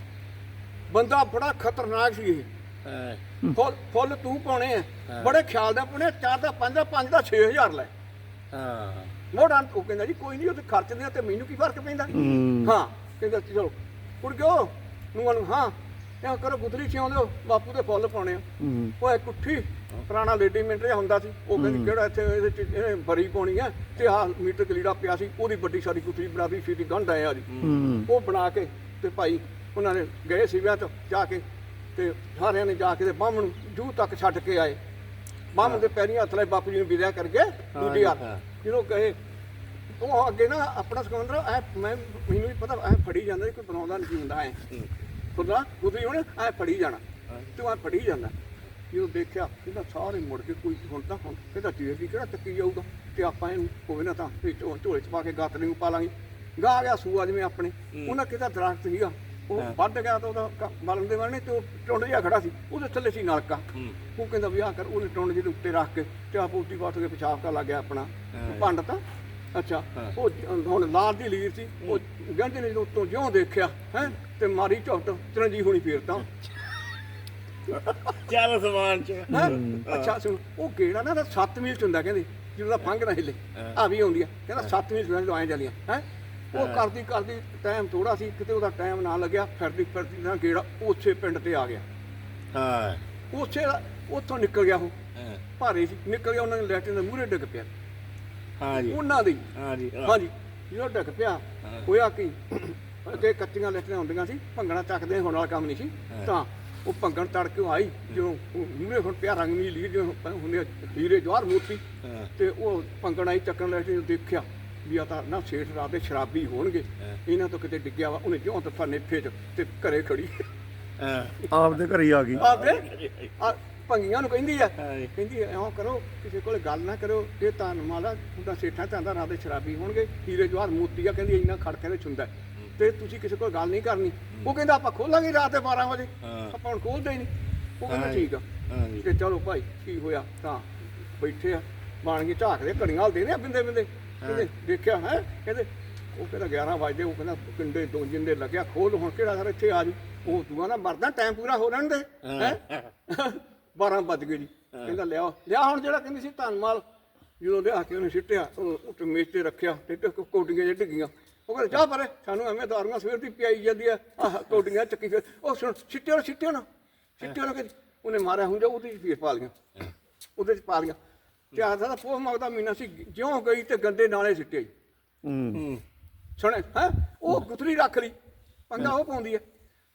ਬੰਦਾ ਬੜਾ ਖਤਰਨਾਕ ਸੀ ਇਹ। ਹਾਂ। ਫੁੱਲ ਫੁੱਲ ਤੂੰ ਪਾਉਣੇ ਆ। ਬੜੇ ਖਿਆਲ ਦਾ ਪਾਉਣੇ ਚਾਰ ਦਾ ਪੰਜ ਦਾ ਪੰਜ ਦਾ 6000 ਲੈ। ਹਾਂ। ਮੋੜਾਂ ਉਹ ਕਹਿੰਦਾ ਜੀ ਕੋਈ ਨਹੀਂ ਉਹ ਤੇ ਖਰਚਦੇ ਆ ਤੇ ਮੈਨੂੰ ਕੀ ਫ਼ਰਕ ਪੈਂਦਾ? ਹੂੰ। ਹਾਂ। ਕਹਿੰਦਾ ਚਲੋ। ਕੁੜ ਗਿਓ ਨੂੰ ਨੂੰ ਹਾਂ। ਇਹ ਕਰੋ ਗੁਦਰੀ ਹੋ ਬਾਪੂ ਦੇ ਫੁੱਲ ਪਾਉਣੇ ਆ। ਹੂੰ। ਉਹ ਇੱਕ ਕੁੱਠੀ ਪੁਰਾਣਾ ਰੈਡੀਮੇਡ ਜਿਹਾ ਹੁੰਦਾ ਸੀ। ਉਹ ਕਹਿੰਦੀ ਕਿਹੜਾ ਇੱਥੇ ਇਹਦੇ ਚ ਇਹਨੇ ਬਰੀ ਪਾਉਣੀ ਆ? ਤੇ ਆਹ ਮੀਟਰ ਕਲੀੜਾ ਪਿਆ ਸੀ ਉਹਦੀ ਵੱਡੀ ਸਾਰੀ ਕੁੱਠੀ ਬਣਾ ਦੀ ਸੀ ਦੀ ਗੰਢ ਆਇਆ ਜੀ। ਹੂੰ। ਉਹ ਬਣਾ ਕੇ ਤੇ ਭਾਈ ਉਹਨਾਂ ਨੇ ਗਏ ਸੀ ਵਿਆਹ ਤੋਂ ਜਾ ਕੇ ਤੇ ਸਾਰਿਆਂ ਨੇ ਜਾ ਕੇ ਤੇ ਬਾਹਮਣ ਨੂੰ ਜੂਹ ਤੱਕ ਛੱਡ ਕੇ ਆਏ। ਬਾਹਮਣ ਦੇ ਪੈਰੀਂ ਹੱਥ ਲਾਏ ਬਾਪੂ ਜੀ ਨੂੰ ਵਿਦਿਆ ਕਰਕੇ ਦੂਜੀ ਹਾਲ ਹਾਂ। ਜਦੋਂ ਗਏ ਉਹ ਅੱਗੇ ਨਾ ਆਪਣਾ ਸਿਕੰਦਰ ਐ ਮੈਂ ਮੈਨੂੰ ਵੀ ਪਤਾ ਐ ਫੜੀ ਜਾਂਦਾ ਸੀ, ਕੋਈ ਬਣਾਉਂਦਾ ਨਹੀਂ ਹੁੰਦਾ ਐ। ਖੁਦਾ ਖੁਦੀ ਹੁਣ ਐ ਫੜੀ ਜਾਣਾ। ਤੂੰ ਐ ਫੜੀ ਜਾਂਦਾ। ਜਦੋਂ ਦੇਖਿਆ ਕਹਿੰਦਾ ਸਾਰੇ ਮੁੜ ਕੇ ਕੋਈ ਹੁਣ ਤਾਂ ਹੁਣ ਕਹਿੰਦਾ ਤੀਰ ਦੀ ਕਿਹੜਾ ਚੱਕੀ ਜਾਊਗਾ? ਤੇ ਆਪਾਂ ਇਹਨੂੰ ਕੋਈ ਨਾ ਤਾਂ ਵੀ ਝੋ- ਝੋਲੇ ਚ ਪਾ ਕੇ ਗਾਤਰੇ ਨੂੰ ਪਾ ਲਾਂਗੇ ਗਾ ਗਿਆ ਸੂਆ ਜਿਵੇਂ ਆਪਣੇ। ਉਹਨਾਂ ਕਿਤਾ ਦਰਖਤ ਸੀਗਾ? ਉਹ ਵੱਢ ਗਿਆ ਤਾਂ ਉਹਦਾ ਕ- ਦੇ ਵਾਲੇ ਤੇ ਉਹ ਟੁੰਡ ਜਿਹਾ ਖੜਾ ਸੀ। ਉਹਦੇ ਥੱਲੇ ਸੀ ਨਲਕਾ। ਉਹ ਕਹਿੰਦਾ ਵੀ ਆਹ ਕਰ ਉਹਨੇ ਟੁੰਡ ਜਿਹਦੇ ਉੱਤੇ ਰੱਖ ਕੇ ਤੇ ਆ ਪੋਤੀ ਬਾਤ ਕੇ ਪਿਸ਼ਾਬ ਕਰਨ ਲੱਗ ਗਿਆ ਆਪਣਾ। ਭੰਡ ਤਾਂ ਅੱਛਾ। ਉਹ ਜ- ਹੁਣ ਲਾਲ ਦੀ ਲੀਰ ਸੀ ਉਹ ਗੰਢੇ ਨੇ ਜਦੋਂ ਉੱਤੋਂ ਜਿਉਂ ਦੇਖਿਆ ਹੈ ਤੇ ਮਾਰੀ ਝੁੱਟ ਚਰਨਜੀਤ ਹੁਣੀ ਫੇਰ ਤਾਂ। ਚੱਲ ਸਮਾਨ ਚ। ਹੈਂ? ਅੱਛਾ ਸੁਣ ਉਹ ਗੇੜਾ ਨਾ 7 ਮੀਲ ਚ ਹੁੰਦਾ ਕਹਿੰਦੇ ਜਦੋਂ ਦਾ ਫੰਗ ਨਾ ਹਿੱਲੇ। ਆ ਵੀ ਆਉਂਦੀ ਆ ਕਹਿੰਦਾ 7 ਮੀਲ ਚ ਜਦੋਂ ਐਂ ਚੱਲੀਆਂ ਹੈ? ਉਹ ਕਰਦੀ ਕਰਦੀ ਟਾਈਮ ਥੋੜਾ ਸੀ ਕਿਤੇ ਉਹਦਾ ਟਾਈਮ ਨਾ ਲੱਗਿਆ ਫਿਰਦੀ ਫਿਰਦੀ ਨਾ ਗੇੜਾ ਉਸੇ ਪਿੰਡ ਤੇ ਆ ਗਿਆ। ਹਾਂ। ਉਸੇ ਉੱਥੋਂ ਨਿਕਲ ਗਿਆ ਉਹ। ਹਾਂ। ਭਾਰੇ ਸੀ ਨਿਕਲ ਗਿਆ ਉਹਨਾਂ ਨੇ ਲੈਟਰ ਦੇ ਮੂਹਰੇ ਡਿੱਗ ਪਿਆ। ਹਾਂ ਜੀ ਉਹਨਾਂ ਦੀ। ਹਾਂ ਜੀ ਹਾਂ। ਹਾਂਜੀ ਜਦੋਂ ਡਿੱਗ ਪਿਆ। ਹੋਇਆ ਕੀ? ਅੱਗੇ ਕੱਚੀਆਂ ਲੈਟਰਾਂ ਹੁੰਦੀਆਂ ਸੀ ਭੰਗਣਾ ਚੱਕਦੇ ਹੁਣ ਵਾਲਾ ਕੰਮ ਨਹੀਂ ਸੀ ਤਾਂ ਉਹ ਭੰਗਣ ਤੜਕੇ ਆਈ ਜਦੋਂ ਮੂਹਰੇ ਹੁਣ ਪਿਆ ਰੰਗ ਨੀਲੀ ਜਿਵੇਂ ਹੁੰਦੇ ਹੀਰੇ ਜਵਾਹਰ ਮੂਰਤੀ ਹਾਂ। ਤੇ ਉਹ ਭੰਗਣ ਆਈ ਚੱਕਣ ਲੈ ਕੇ ਦੇਖਿਆ ਵੀ ਆ ਤਾਂ ਨਾ ਸੇਠ ਰਾਤ ਦੇ ਸ਼ਰਾਬੀ ਹੋਣਗੇ। ਇਹਨਾਂ ਤੋਂ ਕਿਤੇ ਡਿੱਗਿਆ ਵਾ ਉਹਨੇ ਜਿਉਂ ਤੱਫਾ ਨੇਫੇ ਚ ਤੇ ਘਰੇ ਖੜੀ। ਆਪਦੇ ਘਰੇ ਆ ਗਈ। ਆਪਦੇ? ਆ ਭੰਗੀਆਂ ਨੂੰ ਕਹਿੰਦੀ ਆ। ਕਹਿੰਦੀ ਐਂ ਕਰੋ ਕਿਸੇ ਕੋਲੇ ਗੱਲ ਨਾ ਕਰੋ ਇਹ ਤਾਂ ਮਾਲਾ ਤੁਹਾਡਾ ਸੇਠਾਂ ਚਾਹੁੰਦਾ ਰਾਤ ਦੇ ਸ਼ਰਾਬੀ ਹੋਣਗੇ ਹੀਰੇ ਜਵਾਹਰ ਮੋਤੀ ਆ ਕਹਿੰਦੀ ਇੰਨਾ ਖੜ ਕੇ ਛੁੰਦਾ। ਤੇ ਤੁਸੀਂ ਕਿਸੇ ਕੋਲ ਗੱਲ ਨਹੀਂ ਕਰਨੀ। ਉਹ ਕਹਿੰਦਾ ਆਪਾਂ ਖੋਲਾਂਗੇ ਰਾਤ ਦੇ 12 ਵਜੇ। ਆਪਾਂ ਹੁਣ ਖੋਲਦੇ ਹੀ ਨਹੀਂ। ਉਹ ਕਹਿੰਦਾ। ਠੀਕ ਆ। ਕਿ ਚਲੋ ਭਾਈ ਕੀ ਹੋਇਆ? ਤਾਂ ਬੈਠੇ ਆ। ਬਾਣ ਕੇ ਝਾਕਦੇ ਘੜੀਆਂ ਹਲਦੇ ਨੇ ਬਿੰਦੇ ਬਿੰਦੇ। ਕਹਿੰਦੇ ਦੇਖਿਆ ਹੈ? ਕਹਿੰਦੇ ਉਹ ਕਹਿੰਦਾ 11 ਵਜੇ ਉਹ ਕਹਿੰਦਾ ਕਿੰਡੇ ਦੋ ਜਿੰਦੇ ਲੱਗਿਆ ਖੋਲ ਹੁਣ ਕਿਹੜਾ ਸਰ ਇੱਥੇ ਆ ਜੂ। ਉਹ ਤੂੰ ਨਾ ਮਰਦਾ ਟਾਈਮ ਪੂਰਾ ਹੋ ਲੈਣ ਦੇ। ਹੈ? 12 ਵੱਜ ਗਏ ਜੀ। ਕਹਿੰਦਾ ਲਿਆਓ। ਲਿਆ ਹੁਣ ਜਿਹੜਾ ਕਹਿੰਦੀ ਸੀ ਧਨਮਾਲ ਜਦੋਂ ਲਿਆ ਕੇ ਉਹਨੇ ਸਿੱਟਿਆ ਉਹ ਉੱਤੇ ਮੇਜ਼ ਤੇ ਰੱਖਿਆ ਤੇ ਕੋਟੀਆਂ ਜਿਹਾ ਡਿੱਗੀਆਂ। ਉਹ ਕਹਿੰਦਾ ਜਾ ਪਰੇ ਸਾਨੂੰ ਐਵੇਂ ਦਾਰੂਆਂ ਸਵੇਰ ਦੀ ਪਿਆਈ ਜਾਂਦੀ ਆ। ਆਹ ਕੋਟੀਆਂ ਚੱਕੀ ਫਿਰ ਉਹ ਸੁਣ ਸਿੱਟਿਓ ਨਾ ਸਿੱਟਿਓ ਨਾ। ਸਿੱਟਿਓ ਨਾ ਕਹਿੰਦੀ ਉਹਨੇ ਮਾਰਿਆ ਹੁੰਦਾ ਉਹਦੇ ਚ ਫੇਰ ਪਾ ਲੀਆਂ। ਉਹਦੇ ਚ ਪਾ ਲੀਆਂ। ਤੇ ਆਦਾ ਦਾ ਪੋਹ ਮੰਗਦਾ ਮਹੀਨਾ ਸੀ ਜਿਉਂ ਗਈ ਤੇ ਗੰਦੇ ਨਾਲੇ ਸਿੱਟੇ ਹੂੰ। ਸੁਣੇ ਹੈ? ਉਹ ਗੁਥਲੀ ਰੱਖ ਲਈ ਪੰਗਾ ਉਹ ਪਾਉਂਦੀ ਹੈ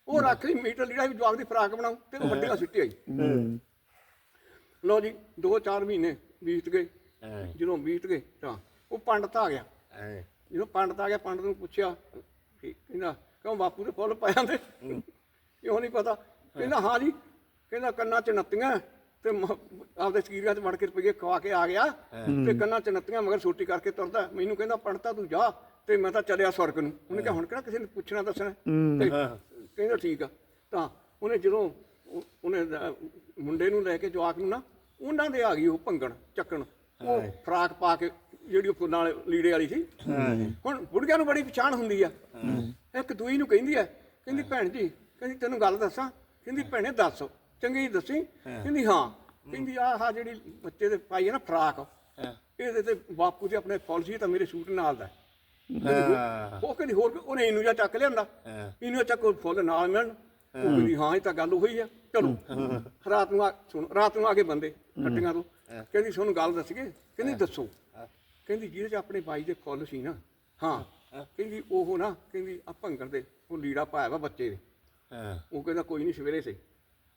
ਉਹ ਰੱਖ ਲਈ ਮੀਟਰ ਲੀੜਾ ਵੀ ਜਵਾਗ ਦੀ ਫਰਾਕ ਬਣਾਉ ਤੇ ਉਹ ਵੱਡੀਆਂ ਸਿੱਟੇ ਆਈ। ਹੂੰ। ਲਓ ਜੀ 2-4 ਮਹੀਨੇ ਬੀਤ ਗਏ। ਹਾਂ ਜਦੋਂ ਬੀਤ ਗਏ ਤਾਂ ਉਹ ਪੰਡਤ ਆ ਗਿਆ। ਹਾਂ ਜਦੋਂ ਪੰਡਤ ਆ ਗਿਆ ਪੰਡਤ ਨੂੰ ਪੁੱਛਿਆ ਕਿ ਕਹਿੰਦਾ ਕਿਉਂ ਬਾਪੂ ਦੇ ਫੁੱਲ ਪਾਇਆ ਤੇ ਕਿਉਂ ਨਹੀਂ ਪਤਾ? ਕਹਿੰਦਾ ਹਾਂ ਜੀ ਕਹਿੰਦਾ ਕੰਨਾਂ ਚ ਨੱਤੀਆਂ ਤੇ ਆਪਦੇ ਸਕੀਰੀਆਂ ਚ ਵੜ ਕੇ ਰੁਪਈਏ ਖਵਾ ਕੇ ਆ ਗਿਆ ਤੇ ਕੰਨਾਂ ਚ ਨੱਤੀਆਂ ਮਗਰ ਛੋਟੀ ਕਰਕੇ ਤੁਰਦਾ। ਮੈਨੂੰ ਕਹਿੰਦਾ ਪੰਡਤਾ ਤੂੰ ਜਾ ਤੇ ਮੈਂ ਤਾਂ ਚੱਲਿਆ ਸਵਰਗ ਨੂੰ। ਉਹਨੇ ਕਿਹਾ ਹੁਣ ਕਿਹੜਾ ਕਿਸੇ ਨੇ ਪੁੱਛਣਾ ਦੱਸਣਾ? ਕਹਿੰਦਾ ਠੀਕ ਆ। ਤਾਂ ਉਹਨੇ ਜਦੋਂ ਉਹ- ਉਹਨੇ ਅਹ, ਮੁੰਡੇ ਨੂੰ ਲੈ ਕੇ ਜਵਾਕ ਨੂੰ ਨਾ ਉਹਨਾਂ ਦੇ ਆ ਗਈ ਉਹ ਭੰਗਣ ਚੱਕਣ। ਉਹ ਫਰਾਕ ਪਾ ਕੇ ਜਿਹੜੀ ਉਹ ਫੁੱਲਾਂ ਵਾਲੇ ਲੀੜੇ ਵਾਲੀ ਸੀ। ਹੁਣ ਬੁੜੀਆਂ ਨੂੰ ਬੜੀ ਪਛਾਣ ਹੁੰਦੀ ਆ। ਇੱਕ ਦੂਈ ਨੂੰ ਕਹਿੰਦੀ ਆ ਕਹਿੰਦੀ ਭੈਣ ਜੀ ਕਹਿੰਦੀ ਤੈਨੂੰ ਗੱਲ ਦੱਸਾਂ ਕਹਿੰਦੀ ਭੈਣੇ ਦੱਸ ਚੰਗੀ ਦੱਸੀ। ਕਹਿੰਦੀ ਹਾਂ। ਕਹਿੰਦੀ ਆਹ ਆਹ ਜਿਹੜੀ ਬੱਚੇ ਦੇ ਪਾਈ ਹੈ ਨਾ ਫਰਾਕ ਇਹਦੇ ਤੇ ਬਾਪੂ ਦੇ ਆਪਣੇ ਫੁੱਲ ਸੀ ਤਾਂ ਮੇਰੇ ਸੂਟ ਨਾਲ ਦਾ। ਹਾਂ ਉਹ ਕਹਿੰਦੀ ਹੋਰ ਕੋਈ- ਉਹਨੇ ਇਹਨੂੰ ਜਾਂ ਚੱਕ ਲਿਆਂਦਾ। ਹਾਂ। ਇਹਨੂੰ ਚੱਕ ਉਹ ਫੁੱਲ ਨਾਲ ਮਿਲਣ। ਉਹ ਕਹਿੰਦੀ ਹਾਂ। ਇਹ ਤਾਂ ਗੱਲ ਉਹੀ ਆ। ਚਲੋ। ਰਾਤ ਨੂੰ ਆ ਸੁਣ ਰਾਤ ਨੂੰ ਆ ਕੇ ਬੰਦੇ ਖੱਟੀਆਂ ਤੋਂ। ਕਹਿੰਦੀ ਤੁਹਾਨੂੰ ਗੱਲ ਦੱਸੀਏ? ਕਹਿੰਦੀ ਦੱਸੋ। ਕਹਿੰਦੀ ਜਿਹਦੇ ਚ ਆਪਣੇ ਬਾਈ ਦੇ ਫੁੱਲ ਸੀ ਨਾ। ਹਾਂ। ਕਹਿੰਦੀ ਉਹ ਨਾ ਕਹਿੰਦੀ ਆ ਭੰਗਰ ਦੇ ਉਹ ਲੀੜਾ ਪਾਇਆ ਵਾ ਬੱਚੇ ਦੇ ਹਾਂ। ਉਹ ਕਹਿੰਦਾ ਕੋਈ ਨਹੀਂ ਸਵੇਰੇ ਸੇ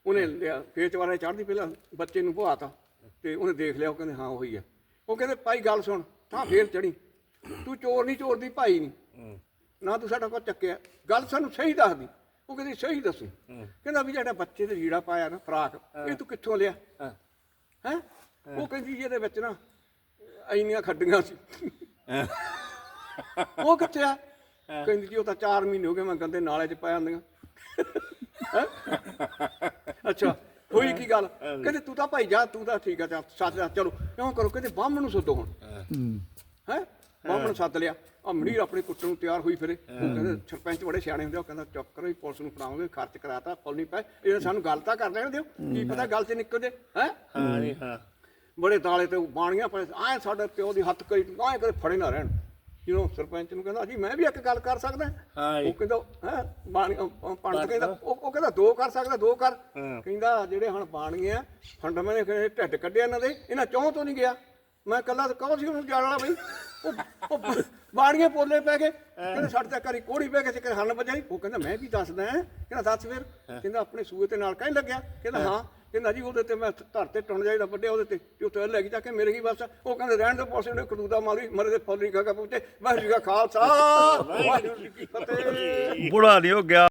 ਉਹਨੇ ਲਿਆ ਫੇਰ ਚਵਾਰੇ ਚੜ੍ਹਦੀ ਪਹਿਲਾਂ ਬੱਚੇ ਨੂੰ ਭਵਾਤਾ ਤੇ ਉਹਨੇ ਦੇਖ ਲਿਆ ਉਹ ਕਹਿੰਦੇ ਹਾਂ ਉਹੀ ਆ। ਉਹ ਕਹਿੰਦੇ ਭਾਈ ਗੱਲ ਸੁਣ ਤਾਂ ਫੇਰ ਚੜੀ ਤੂੰ ਚੋਰ ਨਹੀਂ ਚੋਰ ਦੀ ਭਾਈ ਨਹੀਂ। ਨਾ ਤੂੰ ਸਾਡਾ ਕੋਲ ਚੱਕਿਆ। ਗੱਲ ਸਾਨੂੰ ਸਹੀ ਦੱਸਦੀ। ਉਹ ਕਹਿੰਦੀ ਸਹੀ ਦੱਸੀ। ਕਹਿੰਦਾ ਵੀ ਜਿਹੜਾ ਬੱਚੇ ਦੇ ਲੀੜਾ ਪਾਇਆ ਨਾ ਫਰਾਕ ਇਹ ਤੂੰ ਕਿੱਥੋਂ ਲਿਆ? ਹਾਂ। ਉਹ ਕਹਿੰਦੀ ਜੀ ਇਹਦੇ ਵਿੱਚ ਨਾ ਇੰਨੀਆਂ ਖੱਡੀਆਂ ਸੀ। ਉਹ ਕਿੱਥੇ ਆ? ਕਹਿੰਦੀ ਜੀ ਉਹ ਤਾਂ 4 ਮਹੀਨੇ ਹੋ ਗਏ ਮੈਂ ਗੰਦੇ ਨਾਲੇ 'ਚ ਪਾ ਜਾਂਦੀਆਂ ਹੈਂ? ਅੱਛਾ ਹੋਈ ਕੀ ਗੱਲ? ਕਹਿੰਦੇ ਤੂੰ ਤਾਂ ਭਾਈ ਜਾ ਤੂੰ ਤਾਂ ਠੀਕ ਆ ਚੱਲ ਸੱਚ ਦੱਸ ਚਲੋ ਕਿਉਂ ਕਰੋ ਕਹਿੰਦੇ ਬਾਹਮਣ ਨੂੰ ਸੱਦੋ ਹੁਣ। ਹੂੰ? ਹੈ ਬਾਹਮਣ ਸੱਦ ਲਿਆ। ਆ ਆਪਣੇ ਕੁੱਟਣ ਨੂੰ ਤਿਆਰ ਹੋਈ ਫਿਰੇ। ਉਹ ਕਹਿੰਦੇ ਸਰਪੰਚ ਬੜੇ ਸਿਆਣੇ ਹੁੰਦੇ ਆ, ਉਹ ਕਹਿੰਦਾ ਚੁੱਪ ਕਰੋ ਜੀ ਪੁਲਿਸ ਨੂੰ ਫੜਾਉਂਗੇ ਖਰਚ ਕਰਾਤਾ ਫੁੱਲ ਨਹੀਂ ਪਏ ਇਹ ਸਾਨੂੰ ਗੱਲ ਤਾਂ ਕਰ ਲੈਣ ਦਿਓ। ਕੀ ਪਤਾ ਗੱਲ ਚ ਨਿਕਲ ਜੇ ਹੈ? ਹਾਂ ਜੀ ਹਾਂ। ਬੜੇ ਦਾਲੇ ਤੇ ਬਾਣੀਆਂ ਪਏ ਆਏ ਸਾਡੇ ਪਿਓ ਦੀ ਹੱਥ ਕਰੀ ਆਏ ਕਦੇ ਫੜੇ ਨਾ ਰਹਿਣ। ਜਦੋਂ ਸਰਪੰਚ ਨੂੰ ਕਹਿੰਦਾ ਜੀ ਮੈਂ ਵੀ ਇੱਕ ਗੱਲ ਕਰ ਸਕਦਾ। ਹਾਂ ਜੀ। ਉਹ ਕਹਿੰਦਾ ਹੈ ਬਾਣੀ ਅਹ ਪੰਡਤ ਕਹਿੰਦਾ ਉਹ ਉਹ ਕਹਿੰਦਾ ਦੋ ਕਰ ਸਕਦਾ ਦੋ ਕਰ। ਹਾਂ। ਕਹਿੰਦਾ ਜਿਹੜੇ ਹੁਣ ਬਾਣੀਏ ਆ ਫੰਡਮੇ ਨੇ ਕਹਿੰਦੇ ਢਿੱਡ ਕੱਢਿਆ ਇਹਨਾਂ ਦੇ ਇਹਨਾਂ ਚੌਂ ਤੋਂ ਨਹੀਂ ਗਿਆ। ਮੈਂ ਕੱਲਾ ਤਾਂ ਕਹੋ ਸੀ ਉਹਨੂੰ ਜਾਣ ਵਾਲਾ ਬਈ? ਉਹ ਉਹ ਬਾਣੀਏ ਪੋਲੇ ਪੈ ਗਏ। ਕਹਿੰਦੇ ਸਾਡੇ ਤਾਂ ਘਰੀ ਕੋੜੀ ਪੈ ਕੇ ਤੇ ਹਰਨ ਵਜਾਈ ਉਹ ਕਹਿੰਦਾ ਮੈਂ ਵੀ ਦੱਸਦਾ ਕਹਿੰਦਾ ਦੱਸ ਫਿਰ। ਕਹਿੰਦਾ ਆਪਣੇ ਸੂਏ ਤੇ ਨਾਲ ਕਹਿ ਲੱਗਿਆ? ਕਹਿੰਦਾ ਹਾਂ। ਕਹਿੰਦਾ ਜੀ ਉਹਦੇ ਤੇ ਮੈਂ ਧਰ ਤੇ ਟੁੰਨ ਜਾਈਦਾ ਵੱਡੇ ਉਹਦੇ ਤੇ। ਤੇ ਉੱਥੇ ਲੈ ਕੇ ਜਾ ਕੇ ਮੇਰੇ ਕੀ ਬਸ। ਉਹ ਕਹਿੰਦੇ ਰਹਿਣ ਦੇ ਪਾਸੇ ਨੇ ਕਦੂਦਾ ਮਾਰੀ ਮਰੇ ਦੇ ਫੁੱਲ ਖਾਗਾ ਪੁੱਤੇ। ਵਾਹਿਗੁਰੂ ਜੀ ਕਾ ਖਾਲਸਾ। ਵਾਹਿਗੁਰੂ ਜੀ ਕੀ ਫਤਿਹ। ਬੁੜਾ ਨਹੀਂ ਹੋ ਗਿਆ।